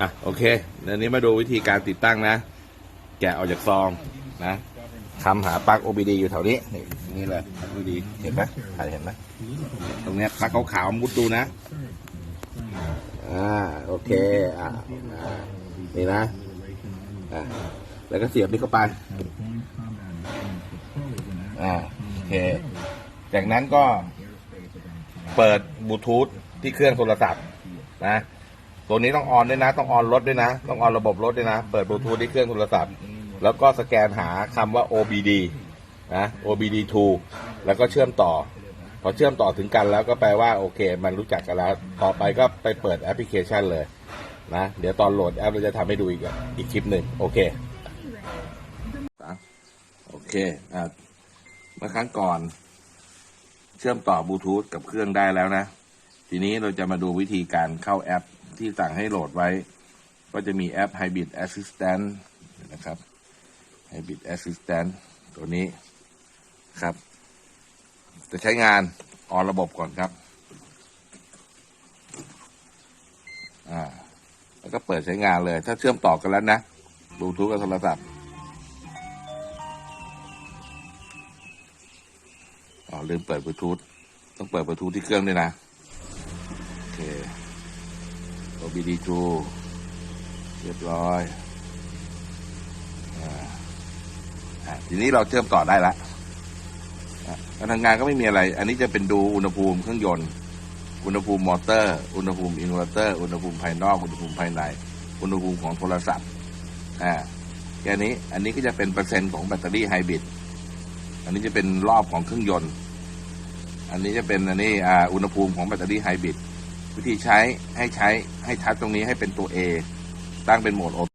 อะโอเคเดี๋ยวนี้มาดูวิธีการติดตั้งนะ แกะออกจากซองนะคำหาปลั๊ก OBD อยู่แถวนี้ นี่นี่เลยปลั๊ก OBD เห็นไหมใครเห็นไหมตรงเนี้ยปลั๊กขาวๆมุดดูนะ อ่าโอเค อ่าอ่านี่นะอ่าแล้วก็เสียบนี่เข้าไป อ่าโอเค จากนั้นก็เปิดบลูทูธที่เครื่องโทรศัพท์นะ ตัวนี้ต้องออนด้วยนะ ต้องออนรถด้วยนะ ต้องออนระบบรถด้วยนะ เปิดบลูทูธที่เครื่องโทรศัพท์ แล้วก็สแกนหาคำว่า OBD นะ OBD2 แล้วก็เชื่อมต่อ พอเชื่อมต่อถึงกันแล้วก็แปลว่าโอเค มันรู้จักกันแล้ว ต่อไปก็ไปเปิดแอปพลิเคชันเลยนะ เดี๋ยวตอนโหลดแอปเราจะทำให้ดูอีกอีกคลิปหนึ่งโอเคโอเคอะเมื่อครั้งก่อน เชื่อมต่อบลูทูธกับเครื่องได้แล้วนะ ทีนี้เราจะมาดูวิธีการเข้าแอป ที่สั่งให้โหลดไว้ ก็จะมีแอป Hybrid Assistant นะครับ Hybrid Assistant ตัวนี้ครับ จะใช้งานออนระบบก่อนครับ อ่า แล้วก็เปิดใช้งานเลย ถ้าเชื่อมต่อกันแล้วนะบลูทูธกับโทรศัพท์อ๋อลืมเปิดบลูทูธต้องเปิดบลูทูธที่เครื่องด้วยนะ โอเค OBD2 เรียบร้อยอ่าทีนี้เราเชื่อมต่อได้ละการทำงานก็ไม่มีอะไร อันนี้จะเป็นดูอุณหภูมิเครื่องยนต์ อุณหภูมิมอเตอร์ อุณหภูมิอินเวอร์เตอร์ อุณหภูมิภายนอก อุณหภูมิภายใน อุณหภูมิของโทรศัพท์ อ่าแค่นี้ อันนี้ก็จะเป็นเปอร์เซ็นต์ของแบตเตอรี่ไฮบริด อันนี้จะเป็นรอบของเครื่องยนต์ อันนี้จะเป็นอันนี้ อ่า อุณหภูมิของแบตเตอรี่ไฮบริด วิธีใช้ให้ใช้ให้ทัชตรงนี้ให้เป็นตัว A ตั้งเป็นโหมดออ